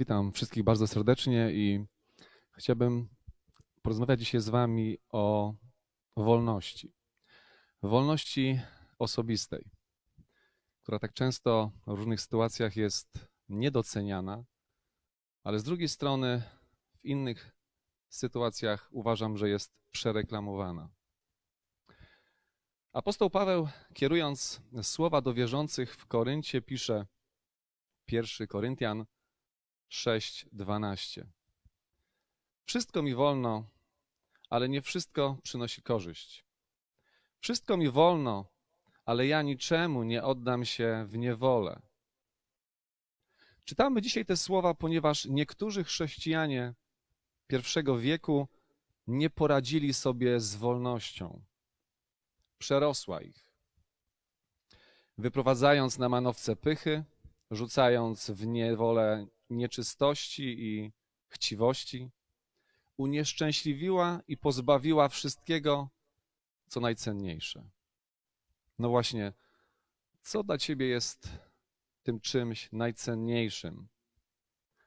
Witam wszystkich bardzo serdecznie i chciałbym porozmawiać dzisiaj z Wami o wolności. Wolności osobistej, która tak często w różnych sytuacjach jest niedoceniana, ale z drugiej strony w innych sytuacjach uważam, że jest przereklamowana. Apostoł Paweł, kierując słowa do wierzących w Koryncie, pisze 1 Koryntian 6:12. Wszystko mi wolno, ale nie wszystko przynosi korzyść. Wszystko mi wolno, ale ja niczemu nie oddam się w niewolę. Czytamy dzisiaj te słowa, ponieważ niektórzy chrześcijanie pierwszego wieku nie poradzili sobie z wolnością. Przerosła ich. Wyprowadzając na manowce pychy, rzucając w niewolę nieczystości i chciwości, unieszczęśliwiła i pozbawiła wszystkiego, co najcenniejsze. No właśnie, co dla ciebie jest tym czymś najcenniejszym?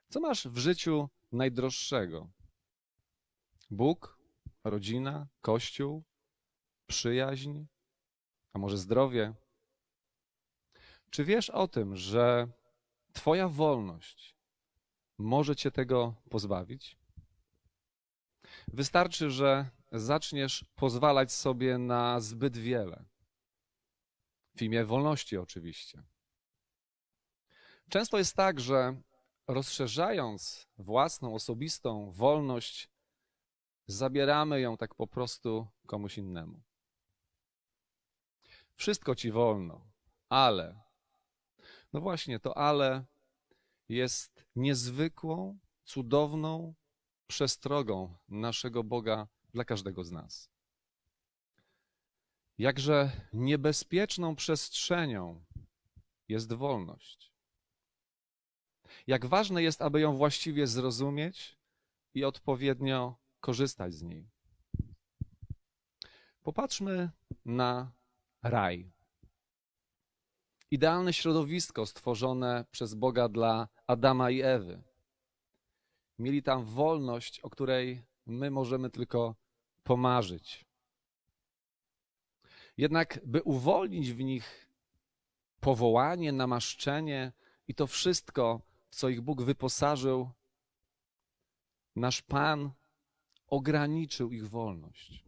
Co masz w życiu najdroższego? Bóg, rodzina, kościół, przyjaźń, a może zdrowie? Czy wiesz o tym, że Twoja wolność może Cię tego pozbawić? Wystarczy, że zaczniesz pozwalać sobie na zbyt wiele. W imię wolności, oczywiście. Często jest tak, że rozszerzając własną, osobistą wolność, zabieramy ją tak po prostu komuś innemu. Wszystko ci wolno, ale, no właśnie, to ale jest niezwykłą, cudowną przestrogą naszego Boga dla każdego z nas. Jakże niebezpieczną przestrzenią jest wolność. Jak ważne jest, aby ją właściwie zrozumieć i odpowiednio korzystać z niej. Popatrzmy na raj. Idealne środowisko stworzone przez Boga dla Adama i Ewy. Mieli tam wolność, o której my możemy tylko pomarzyć. Jednak, by uwolnić w nich powołanie, namaszczenie i to wszystko, co ich Bóg wyposażył, nasz Pan ograniczył ich wolność.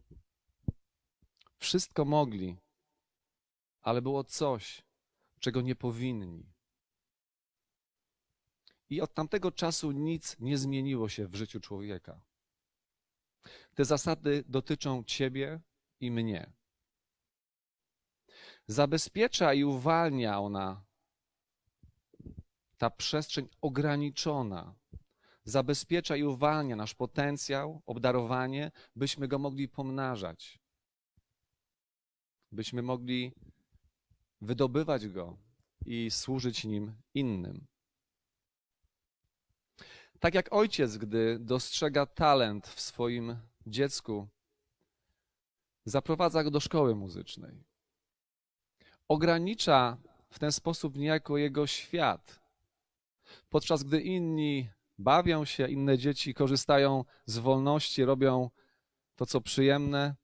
Wszystko mogli, ale było coś, czego nie powinni. I od tamtego czasu nic nie zmieniło się w życiu człowieka. Te zasady dotyczą ciebie i mnie. Zabezpiecza i uwalnia ona ta przestrzeń ograniczona. Zabezpiecza i uwalnia nasz potencjał, obdarowanie, byśmy go mogli pomnażać. Byśmy mogli wydobywać go i służyć nim innym. Tak jak ojciec, gdy dostrzega talent w swoim dziecku, zaprowadza go do szkoły muzycznej. Ogranicza w ten sposób niejako jego świat. Podczas gdy inni bawią się, inne dzieci korzystają z wolności, robią to, co przyjemne,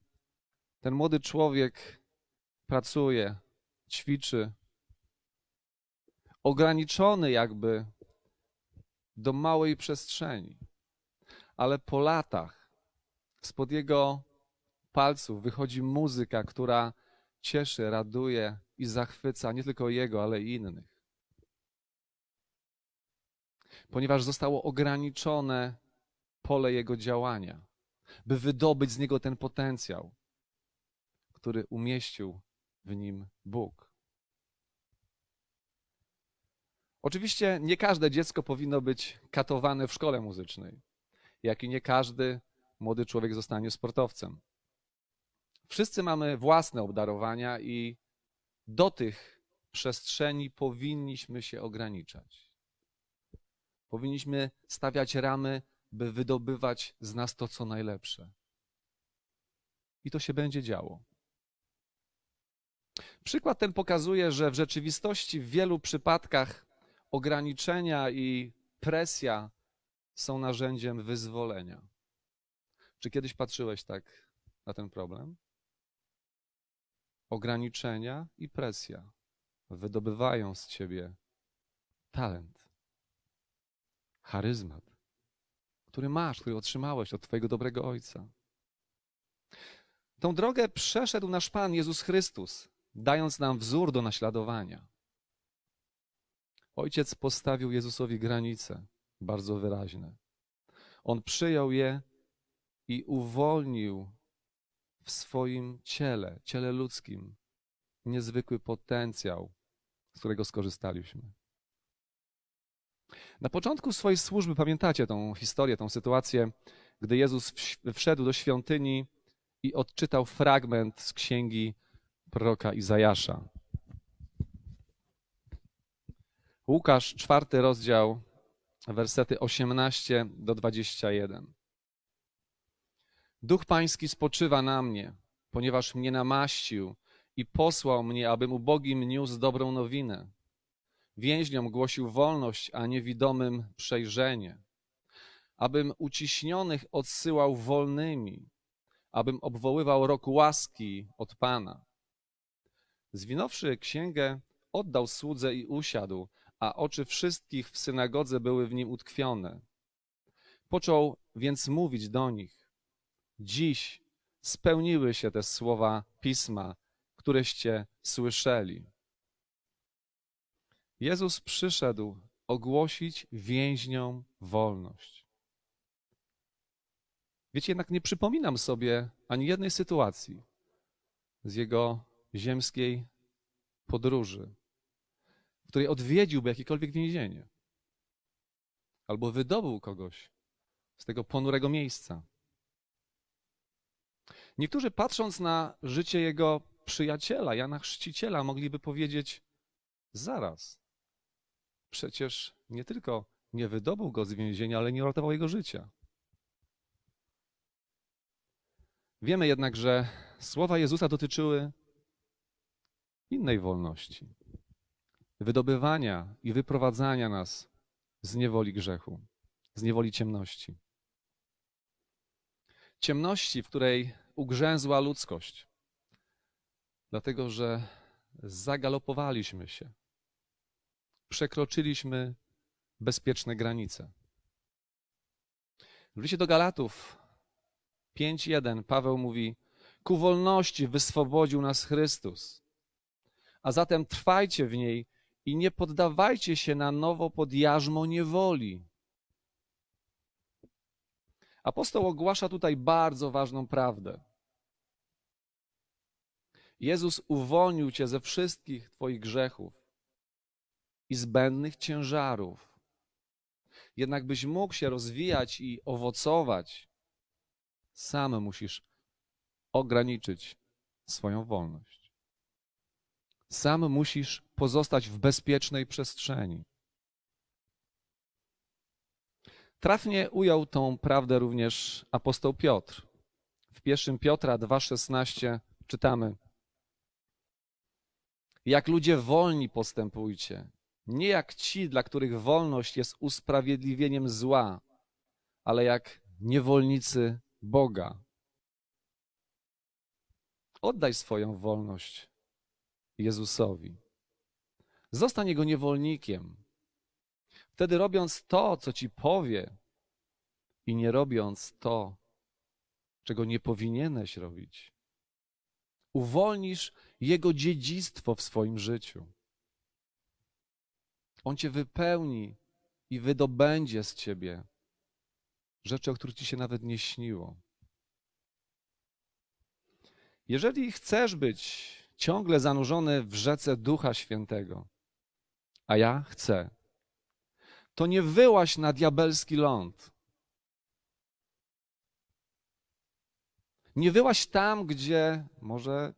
ten młody człowiek pracuje, ćwiczy, ograniczony jakby do małej przestrzeni. Ale po latach spod jego palców wychodzi muzyka, która cieszy, raduje i zachwyca nie tylko jego, ale i innych. Ponieważ zostało ograniczone pole jego działania, by wydobyć z niego ten potencjał, który umieścił w nim Bóg. Oczywiście nie każde dziecko powinno być katowane w szkole muzycznej, jak i nie każdy młody człowiek zostanie sportowcem. Wszyscy mamy własne obdarowania i do tych przestrzeni powinniśmy się ograniczać. Powinniśmy stawiać ramy, by wydobywać z nas to, co najlepsze. I to się będzie działo. Przykład ten pokazuje, że w rzeczywistości w wielu przypadkach ograniczenia i presja są narzędziem wyzwolenia. Czy kiedyś patrzyłeś tak na ten problem? Ograniczenia i presja wydobywają z ciebie talent, charyzmat, który masz, który otrzymałeś od Twojego dobrego Ojca. Tą drogę przeszedł nasz Pan Jezus Chrystus, dając nam wzór do naśladowania. Ojciec postawił Jezusowi granice bardzo wyraźne. On przyjął je i uwolnił w swoim ciele, ciele ludzkim, niezwykły potencjał, z którego skorzystaliśmy. Na początku swojej służby pamiętacie tą historię, tą sytuację, gdy Jezus wszedł do świątyni i odczytał fragment z księgi proroka Izajasza. Łukasz, czwarty rozdział, wersety 18 do 21. Duch Pański spoczywa na mnie, ponieważ mnie namaścił i posłał mnie, abym ubogim niósł dobrą nowinę. Więźniom głosił wolność, a niewidomym przejrzenie. Abym uciśnionych odsyłał wolnymi, abym obwoływał rok łaski od Pana. Zwinąwszy księgę, oddał słudze i usiadł, a oczy wszystkich w synagodze były w nim utkwione. Począł więc mówić do nich: Dziś spełniły się te słowa pisma, któreście słyszeli. Jezus przyszedł ogłosić więźniom wolność. Wiecie, jednak nie przypominam sobie ani jednej sytuacji z jego ziemskiej podróży, w której odwiedziłby jakiekolwiek więzienie albo wydobył kogoś z tego ponurego miejsca. Niektórzy patrząc na życie jego przyjaciela, Jana Chrzciciela, mogliby powiedzieć: Zaraz, przecież nie tylko nie wydobył go z więzienia, ale nie uratował jego życia. Wiemy jednak, że słowa Jezusa dotyczyły innej wolności wydobywania i wyprowadzania nas z niewoli grzechu, z niewoli ciemności. Ciemności, w której ugrzęzła ludzkość, dlatego że zagalopowaliśmy się, przekroczyliśmy bezpieczne granice. W liście do Galatów 5:1 Paweł mówi: Ku wolności wyswobodził nas Chrystus. A zatem trwajcie w niej i nie poddawajcie się na nowo pod jarzmo niewoli. Apostoł ogłasza tutaj bardzo ważną prawdę. Jezus uwolnił cię ze wszystkich twoich grzechów i zbędnych ciężarów. Jednak byś mógł się rozwijać i owocować, sam musisz ograniczyć swoją wolność. Sam musisz pozostać w bezpiecznej przestrzeni. Trafnie ujął tą prawdę również apostoł Piotr. W pierwszym Piotra 2,16 czytamy: Jak ludzie wolni postępujcie, nie jak ci, dla których wolność jest usprawiedliwieniem zła, ale jak niewolnicy Boga. Oddaj swoją wolność Jezusowi. Zostań Jego niewolnikiem. Wtedy robiąc to, co Ci powie i nie robiąc to, czego nie powinieneś robić, uwolnisz Jego dziedzictwo w swoim życiu. On Cię wypełni i wydobędzie z Ciebie rzeczy, o których Ci się nawet nie śniło. Jeżeli chcesz być ciągle zanurzony w rzece Ducha Świętego, a ja chcę, to nie wyłaś na diabelski ląd. Nie wyłaś tam, gdzie może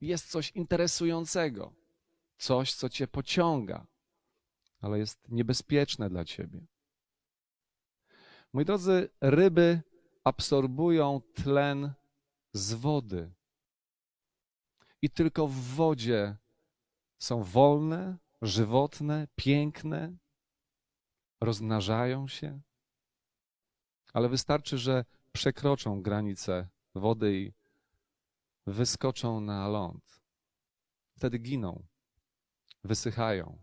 jest coś interesującego, coś, co cię pociąga, ale jest niebezpieczne dla ciebie. Moi drodzy, ryby absorbują tlen z wody. I tylko w wodzie są wolne, żywotne, piękne. rozmnażają się, ale wystarczy, że przekroczą granicę wody i wyskoczą na ląd. Wtedy giną, wysychają.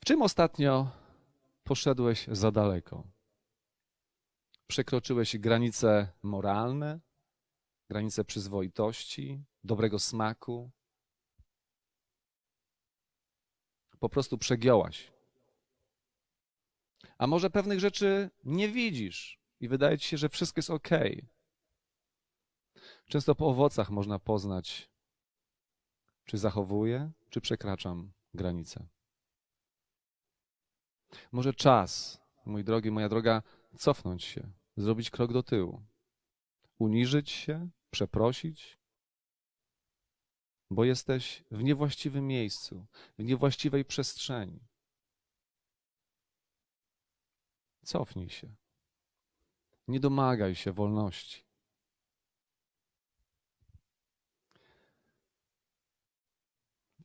W czym ostatnio poszedłeś za daleko? Przekroczyłeś granice moralne, granice przyzwoitości, dobrego smaku. Po prostu przegiąłaś. A może pewnych rzeczy nie widzisz i wydaje ci się, że wszystko jest ok. Często po owocach można poznać, czy zachowuję, czy przekraczam granice. Może czas, mój drogi, moja droga, cofnąć się, zrobić krok do tyłu, uniżyć się, przeprosić, bo jesteś w niewłaściwym miejscu, w niewłaściwej przestrzeni. Cofnij się. Nie domagaj się wolności.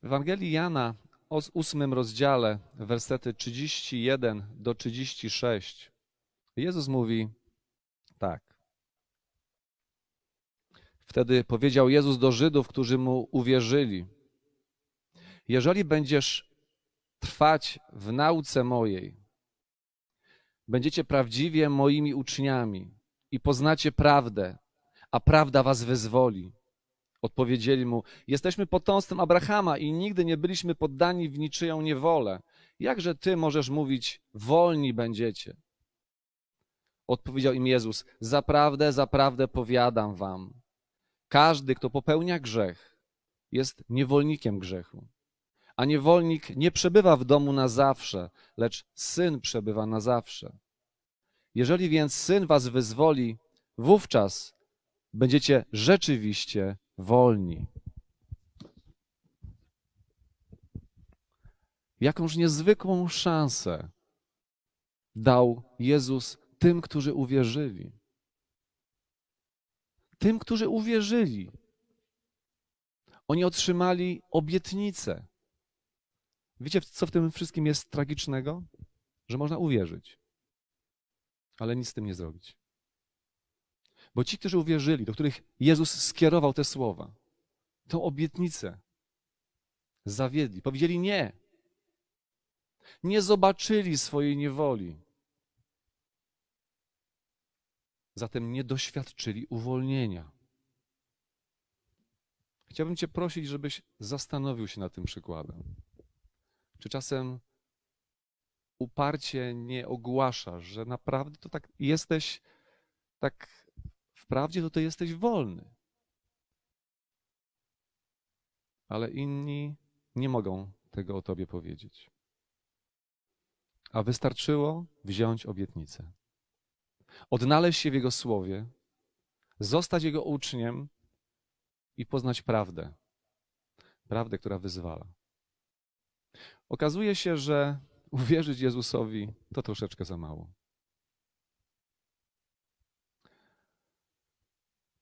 W Ewangelii Jana o ósmym rozdziale, wersety 31 do 36, Jezus mówi tak. Wtedy powiedział Jezus do Żydów, którzy mu uwierzyli: Jeżeli będziesz trwać w nauce mojej, będziecie prawdziwie moimi uczniami i poznacie prawdę, a prawda was wyzwoli. Odpowiedzieli mu: Jesteśmy potomstwem Abrahama i nigdy nie byliśmy poddani w niczyją niewolę. Jakże ty możesz mówić: Wolni będziecie? Odpowiedział im Jezus: Zaprawdę, zaprawdę powiadam wam. Każdy, kto popełnia grzech, jest niewolnikiem grzechu. A niewolnik nie przebywa w domu na zawsze, lecz syn przebywa na zawsze. Jeżeli więc syn was wyzwoli, wówczas będziecie rzeczywiście wolni. Jakąż niezwykłą szansę dał Jezus tym, którzy uwierzyli. Tym, którzy uwierzyli. Oni otrzymali obietnicę. Wiecie, co w tym wszystkim jest tragicznego? Że można uwierzyć, ale nic z tym nie zrobić. Bo ci, którzy uwierzyli, do których Jezus skierował te słowa, tą obietnicę zawiedli, powiedzieli nie. Nie zobaczyli swojej niewoli. Zatem nie doświadczyli uwolnienia. Chciałbym Cię prosić, żebyś zastanowił się nad tym przykładem. Czy czasem uparcie nie ogłaszasz, że naprawdę to tak jesteś, tak wprawdzie to ty jesteś wolny. Ale inni nie mogą tego o tobie powiedzieć. A wystarczyło wziąć obietnicę. Odnaleźć się w Jego słowie, zostać Jego uczniem i poznać prawdę. Prawdę, która wyzwala. Okazuje się, że uwierzyć Jezusowi to troszeczkę za mało.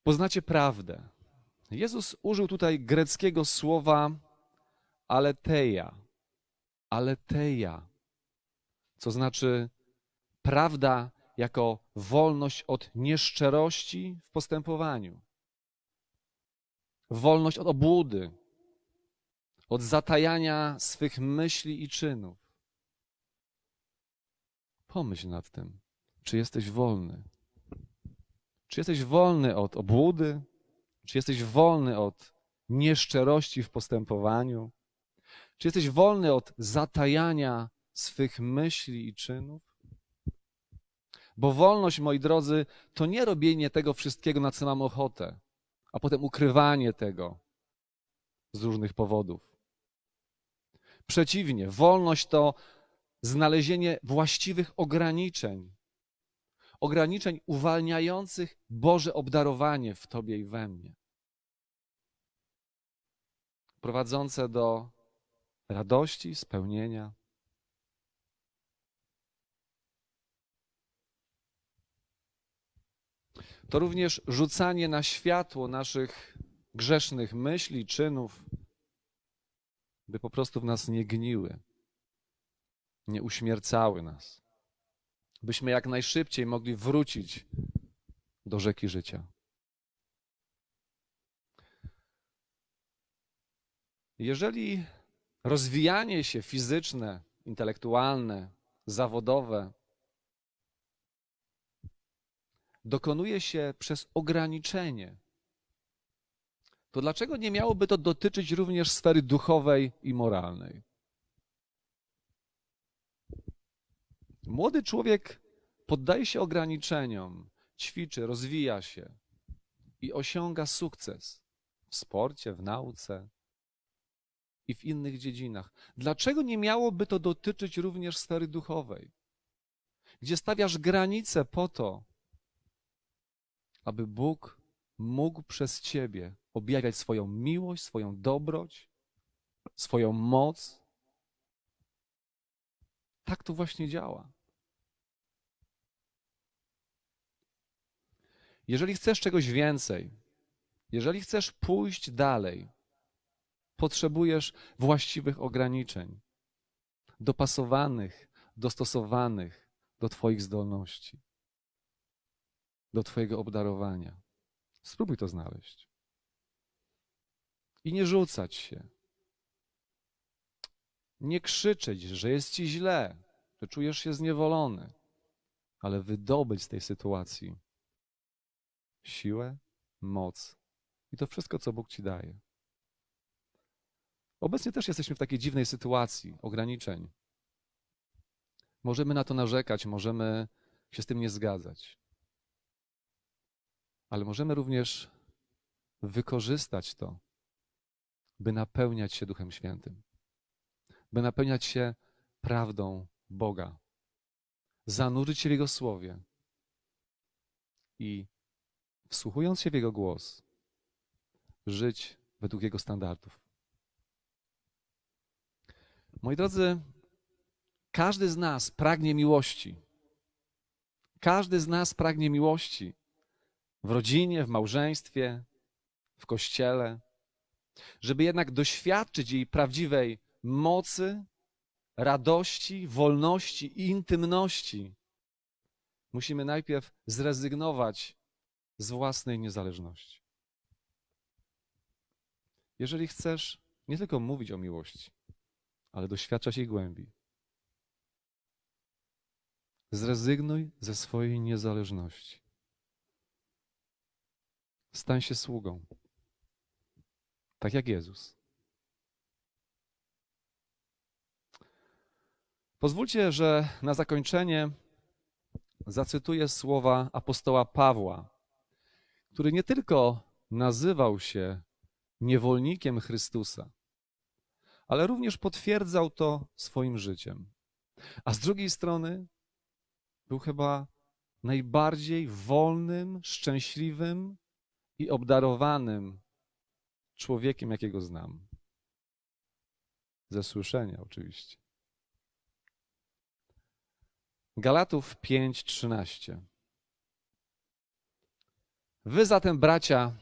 Poznacie prawdę. Jezus użył tutaj greckiego słowa aleteia. Aleteia, co znaczy prawda jako wolność od nieszczerości w postępowaniu. Wolność od obłudy, od zatajania swych myśli i czynów. Pomyśl nad tym, czy jesteś wolny. Czy jesteś wolny od obłudy? Czy jesteś wolny od nieszczerości w postępowaniu? Czy jesteś wolny od zatajania swych myśli i czynów? Bo wolność, moi drodzy, to nie robienie tego wszystkiego, na co mam ochotę, a potem ukrywanie tego z różnych powodów. Przeciwnie, wolność to znalezienie właściwych ograniczeń, ograniczeń uwalniających Boże obdarowanie w Tobie i we mnie. Prowadzące do radości, spełnienia. To również rzucanie na światło naszych grzesznych myśli, czynów, by po prostu w nas nie gniły, nie uśmiercały nas, byśmy jak najszybciej mogli wrócić do rzeki życia. Jeżeli rozwijanie się fizyczne, intelektualne, zawodowe dokonuje się przez ograniczenie, to dlaczego nie miałoby to dotyczyć również sfery duchowej i moralnej? Młody człowiek poddaje się ograniczeniom, ćwiczy, rozwija się i osiąga sukces w sporcie, w nauce i w innych dziedzinach. Dlaczego nie miałoby to dotyczyć również sfery duchowej, gdzie stawiasz granice po to, aby Bóg mógł przez ciebie objawiać swoją miłość, swoją dobroć, swoją moc? Tak to właśnie działa. Jeżeli chcesz czegoś więcej, jeżeli chcesz pójść dalej, potrzebujesz właściwych ograniczeń, dopasowanych, dostosowanych do Twoich zdolności, do Twojego obdarowania. Spróbuj to znaleźć. I nie rzucać się. Nie krzyczeć, że jest ci źle, że czujesz się zniewolony, ale wydobyć z tej sytuacji siłę, moc i to wszystko, co Bóg ci daje. Obecnie też jesteśmy w takiej dziwnej sytuacji ograniczeń. Możemy na to narzekać, możemy się z tym nie zgadzać. Ale możemy również wykorzystać to, by napełniać się Duchem Świętym, by napełniać się prawdą Boga, zanurzyć się w Jego Słowie i wsłuchując się w Jego głos, żyć według Jego standardów. Moi drodzy, każdy z nas pragnie miłości. Każdy z nas pragnie miłości w rodzinie, w małżeństwie, w kościele, żeby jednak doświadczyć jej prawdziwej mocy, radości, wolności i intymności. Musimy najpierw zrezygnować z własnej niezależności. Jeżeli chcesz nie tylko mówić o miłości, ale doświadczać jej głębi, zrezygnuj ze swojej niezależności. Stań się sługą, tak jak Jezus. Pozwólcie, że na zakończenie zacytuję słowa apostoła Pawła, który nie tylko nazywał się niewolnikiem Chrystusa, ale również potwierdzał to swoim życiem. A z drugiej strony był chyba najbardziej wolnym, szczęśliwym i obdarowanym człowiekiem, jakiego znam. Ze słyszenia oczywiście. Galatów 5:13. Wy zatem, bracia,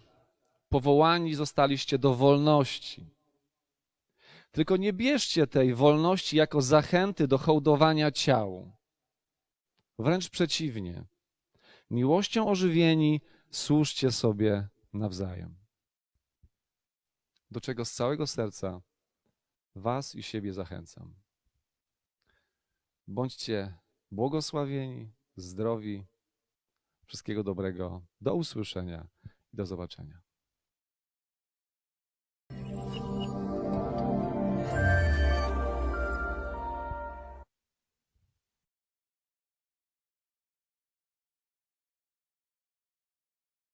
powołani zostaliście do wolności. Tylko nie bierzcie tej wolności jako zachęty do hołdowania ciału. Wręcz przeciwnie. Miłością ożywieni służcie sobie nawzajem. Do czego z całego serca Was i siebie zachęcam. Bądźcie błogosławieni, zdrowi, wszystkiego dobrego. Do usłyszenia i do zobaczenia.